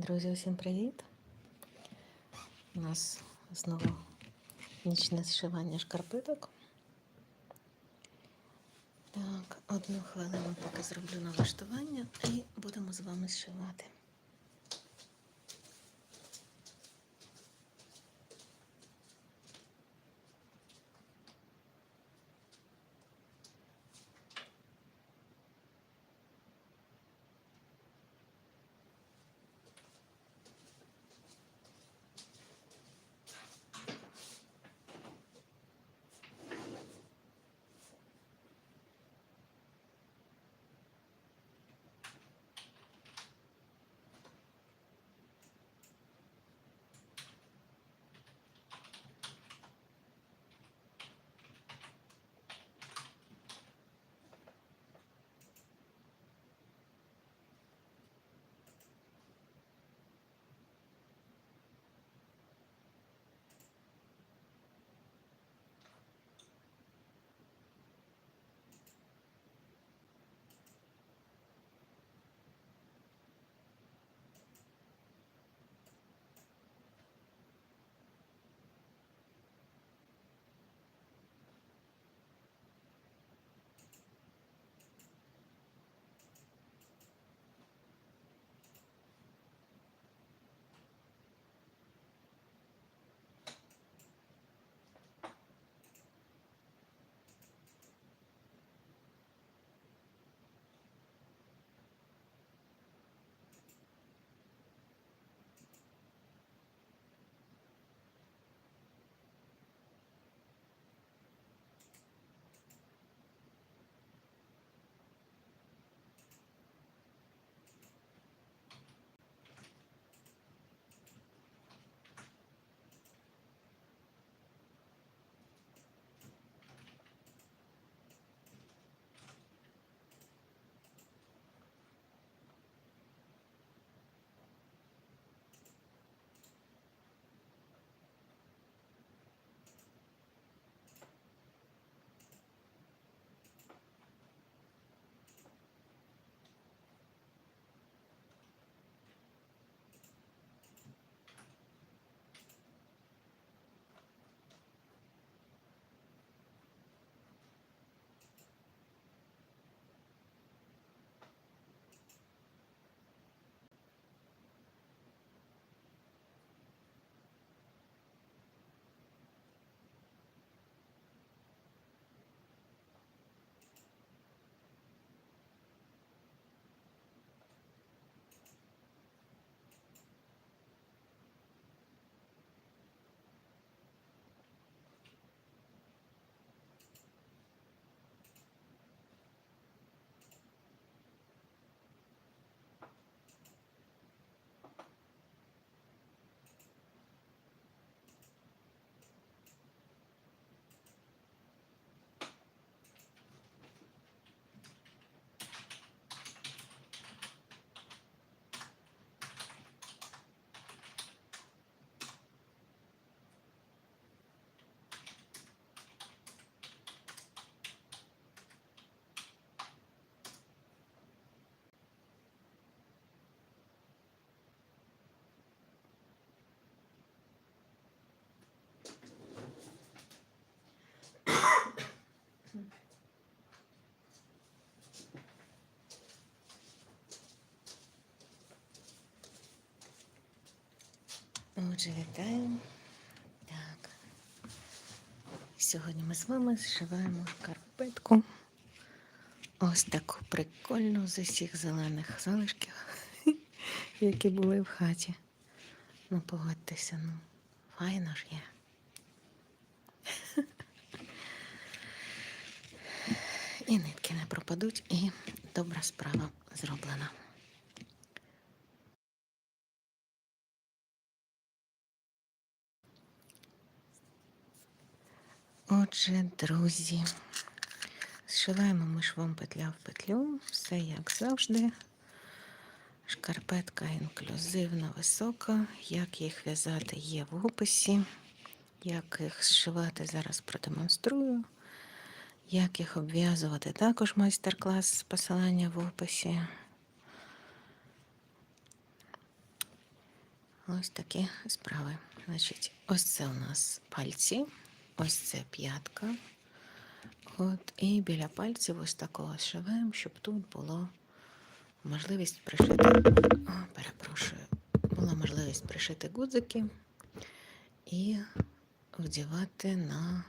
Друзі, усім привіт! У нас знову нічне зшивання шкарпеток. Так, одну хвилину поки зроблю налаштування і будемо з вами зшивати. Отже, вітаю. Так. Сьогодні ми з вами зшиваємо шкарпетку. Ось таку прикольну з усіх зелених залишків, які були в хаті. Ну, погодьтеся, ну, файно ж є. І нитки не пропадуть, і добра справа зроблена. Отже, друзі, зшиваємо ми швом петля в петлю, все як завжди. Шкарпетка інклюзивна, висока. Як їх в'язати є в описі. Як їх зшивати, зараз продемонструю. Як їх обв'язувати, також майстер-клас посилання в описі. Ось такі справи. Значить, ось це у нас пальці, ось це п'ятка. От, і біля пальців ось такого шиваємо, щоб тут було можливість пришити. О, перепрошую, була можливість пришити гудзики і вдівати на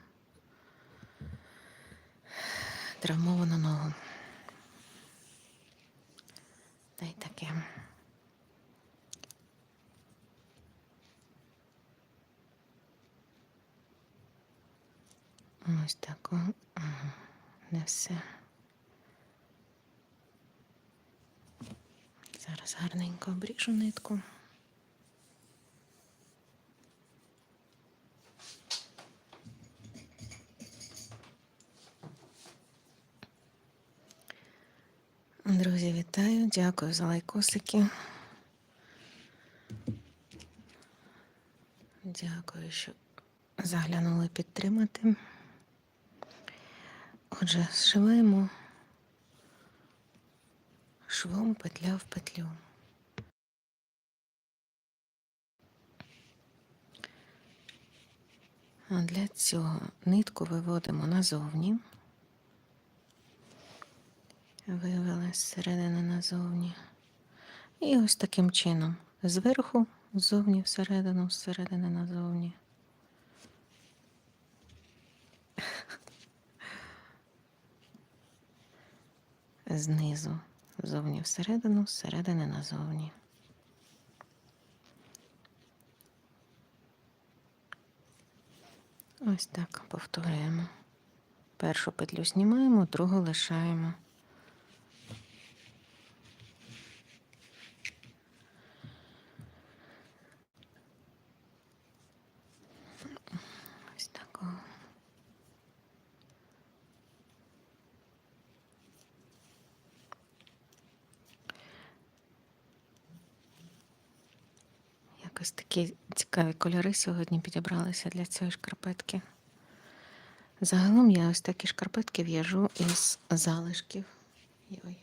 травмовану ногу. Та й таке. Ось так. Ага. Не все. Зараз гарненько обріжу нитку. Друзі, вітаю, дякую за лайкосики. Дякую, що заглянули підтримати. Отже, зшиваємо швом петля в петлю. А для цього нитку виводимо назовні. Вивели зсередини назовні. І ось таким чином. Зверху, ззовні, всередину, зсередини назовні. Знизу, ззовні всередину, зсередини назовні. Ось так повторюємо. Першу петлю знімаємо, другу лишаємо. Ось такого. Якось такі цікаві кольори сьогодні підібралися для цієї шкарпетки. Загалом я ось такі шкарпетки в'яжу із залишків. Йой.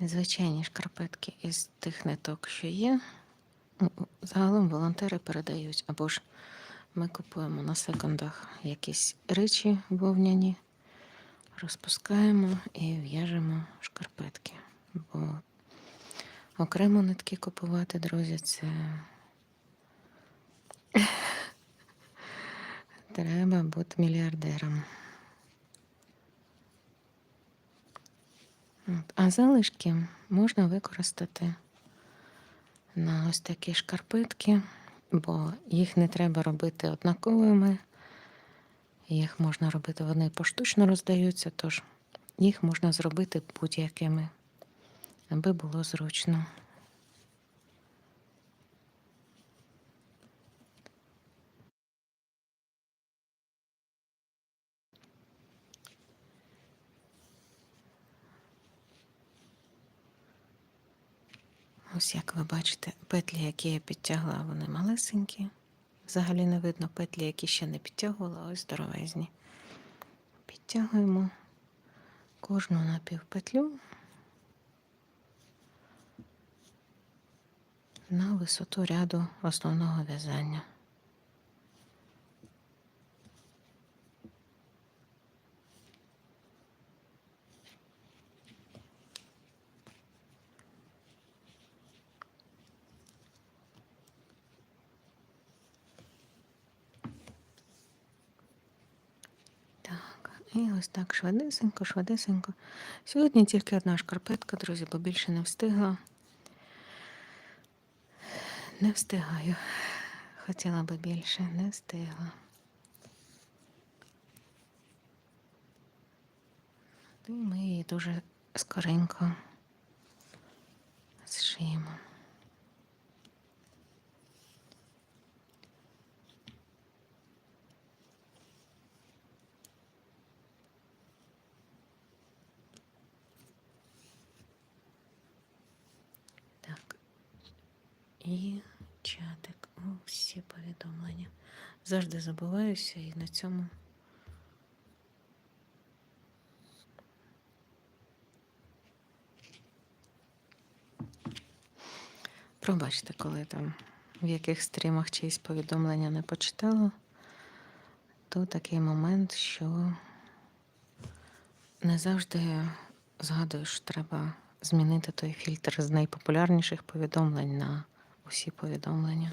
Звичайні шкарпетки із тих ниток, що є. Загалом волонтери передають, або ж ми купуємо на секондах якісь речі вовняні, розпускаємо і в'яжемо шкарпетки. Бо окремо нитки купувати, друзі, це треба бути мільярдером. А залишки можна використати на ось такі шкарпетки, бо їх не треба робити однаковими. Їх можна робити, вони поштучно роздаються, тож їх можна зробити будь-якими, аби було зручно. Ось як ви бачите, петлі, які я підтягла, вони малесенькі. Взагалі не видно петлі, які ще не підтягувала, ось здоровезні. Підтягуємо кожну напівпетлю на висоту ряду основного в'язання. Так, і ось так швидесенько, швидесенько. Сьогодні тільки одна шкарпетка, друзі, бо більше не встигла. Не встигаю. Хотіла би більше, не встигла. Ми її дуже скоренько зшиємо. Так. І чатик, усі повідомлення. Завжди забуваюся і на цьому. Пробачте, коли там в яких стрімах чиїсь повідомлення не почитала, то такий момент, що не завжди згадуєш, що треба змінити той фільтр з найпопулярніших повідомлень на усі повідомлення.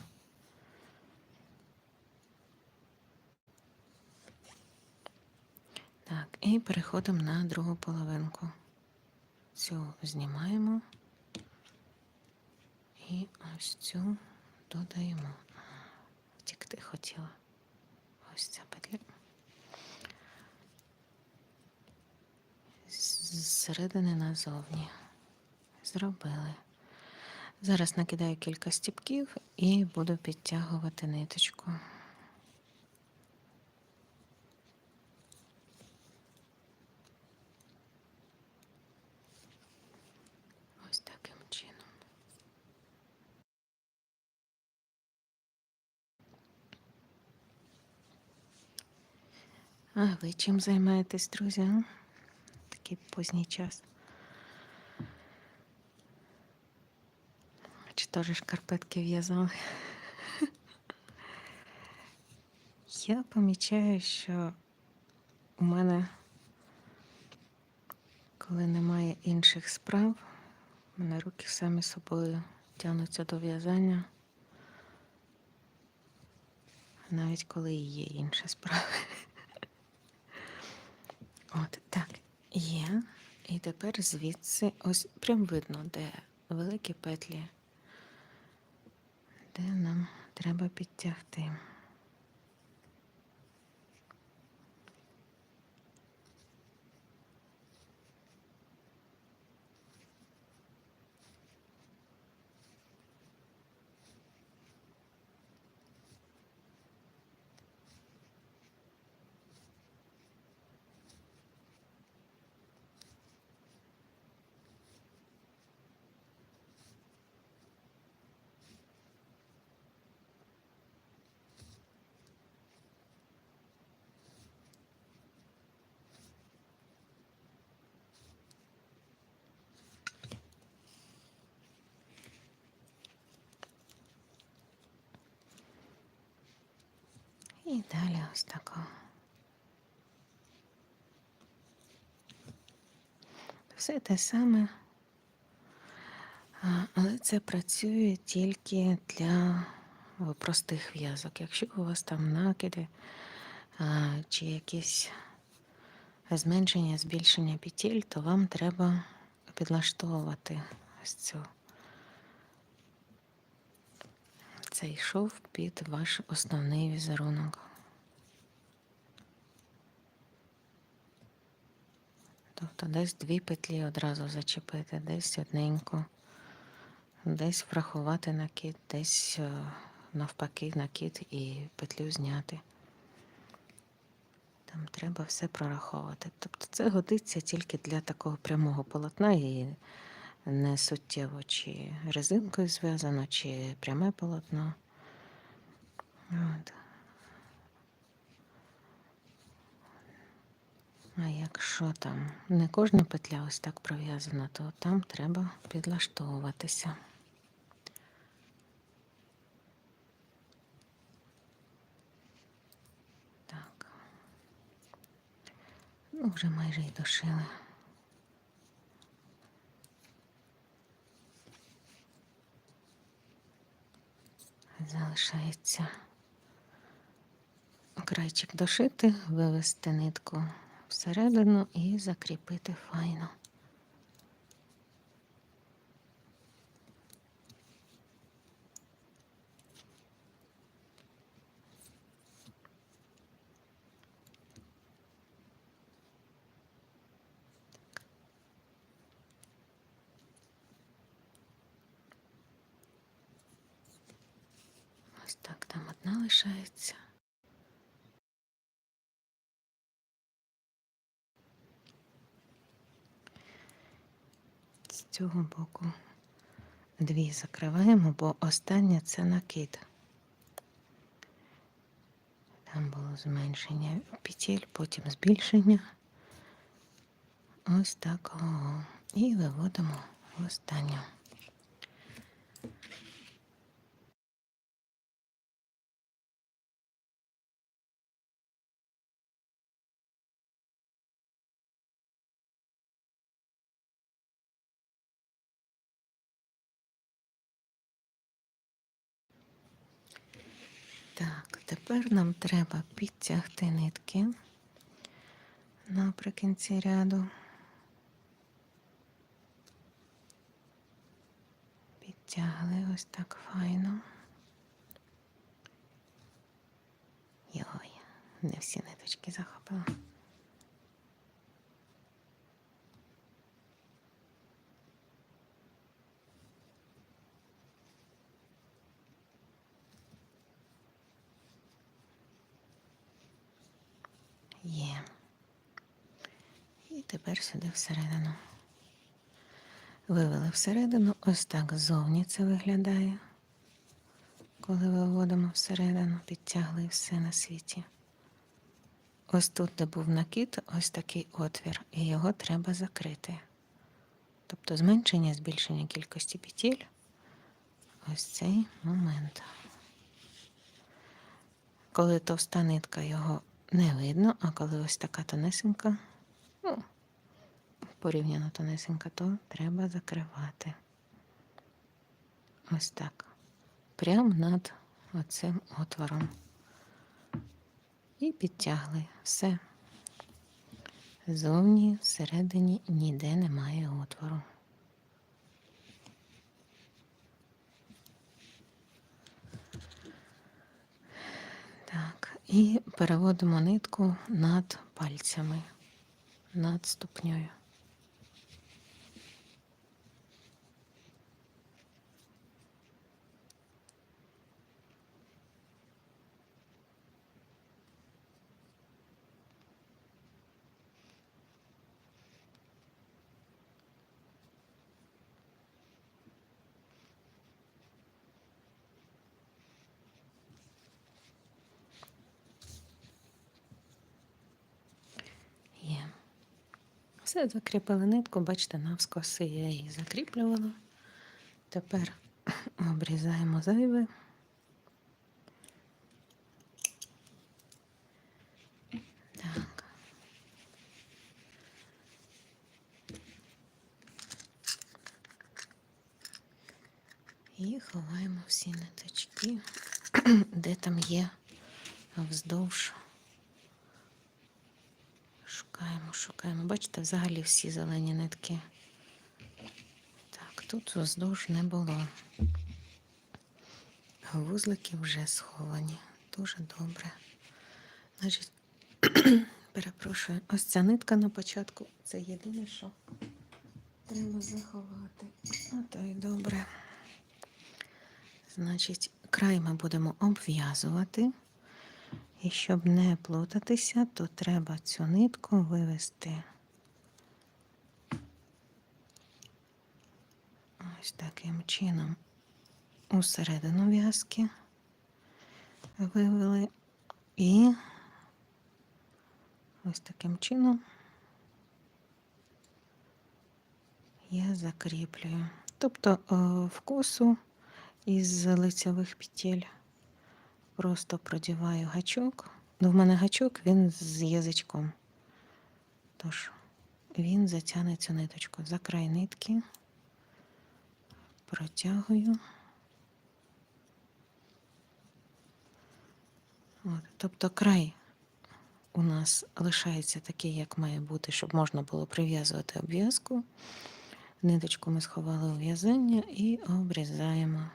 Так, і переходимо на другу половинку. Цю знімаємо. І ось цю додаємо. Втікти хотіла. Ось ця петля. Зсередини назовні. Зробили. Зараз накидаю кілька стіпків і буду підтягувати ниточку. Ось таким чином. А ви чим займаєтесь, друзі? Такий поздній час. Чи теж шкарпетки в'язали? Я помічаю, що у мене, коли немає інших справ, у мене руки самі собою тягнуться до в'язання. Навіть коли є інші справи. От так, є. І тепер звідси ось прям видно, де великі петлі, де нам треба підтягти. І далі ось тако. Все те саме, але це працює тільки для простих в'язок. Якщо у вас там накиди чи якісь зменшення, збільшення петель, то вам треба підлаштовувати ось цю цей шов під ваш основний візерунок. Тобто десь дві петлі одразу зачепити, десь одненьку, десь врахувати накид, десь е, навпаки накид і петлю зняти. Там треба все прораховувати. Тобто це годиться тільки для такого прямого полотна і не суттєво, чи резинкою зв'язано, чи пряме полотно. От. А якщо там не кожна петля ось так пров'язана, то там треба підлаштовуватися. Так. Ну, вже майже й дошили. Залишається крайчик дошити, вивести нитку всередину і закріпити файно. Ось так там одна лишається. З цього боку дві закриваємо, бо остання це накид. Там було зменшення петель, потім збільшення. Ось такого. І виводимо в останню. Так, тепер нам треба підтягти нитки наприкінці ряду. Підтягли ось так файно. Йой, не всі ниточки захопила. Є. І тепер сюди всередину. Вивели всередину, ось так ззовні це виглядає. Коли виводимо всередину, підтягли все на світі. Ось тут, де був накид, ось такий отвір, і його треба закрити. Тобто зменшення, збільшення кількості петель. Ось цей момент. Коли товста нитка його не видно, а коли ось така тонесенька, ну, порівняно тонесенька, то треба закривати. Ось так. Прямо над оцим отвором. І підтягли все. Зовні, всередині ніде немає отвору. Так, і переводимо нитку над пальцями, над ступньою. Є. Все, закріпили нитку, бачите, навскоси я її закріплювала. Тепер обрізаємо зайве. Так. І ховаємо всі ниточки, де там є вздовж. Шукаємо, шукаємо. Бачите, взагалі всі зелені нитки. Так, тут вздовж не було. Вузлики вже сховані. Дуже добре. Значить, перепрошую, ось ця нитка на початку. Це єдине, що треба заховати. А то й добре. Значить, край ми будемо обв'язувати. І щоб не плутатися, то треба цю нитку вивести. Ось таким чином у в'язки вивели. І ось таким чином я закріплюю. Тобто е, в косу із лицевих петель просто продіваю гачок. Ну, в мене гачок, він з язичком. Тож він затягне цю ниточку за край нитки, протягую. От, тобто край у нас лишається такий, як має бути, щоб можна було прив'язувати обв'язку. Ниточку ми сховали у в'язання і обрізаємо.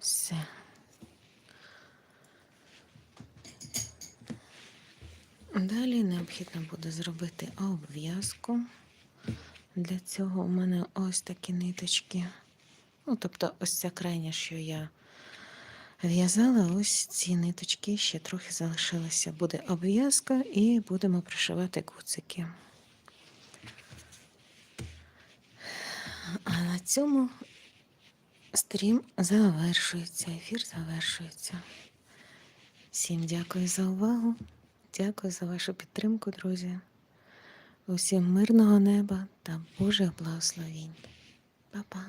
Все. Далі буде зробити обв'язку. Для цього у мене ось такі ниточки. Ну, тобто, ось ця крайня, що я В'язала ось ці ниточки, ще трохи залишилося. Буде обв'язка і будемо пришивати куцики. А на цьому стрім завершується, ефір завершується. Всім дякую за увагу. Дякую за вашу підтримку, друзі. Усім мирного неба та Божих благословінь. Па-па.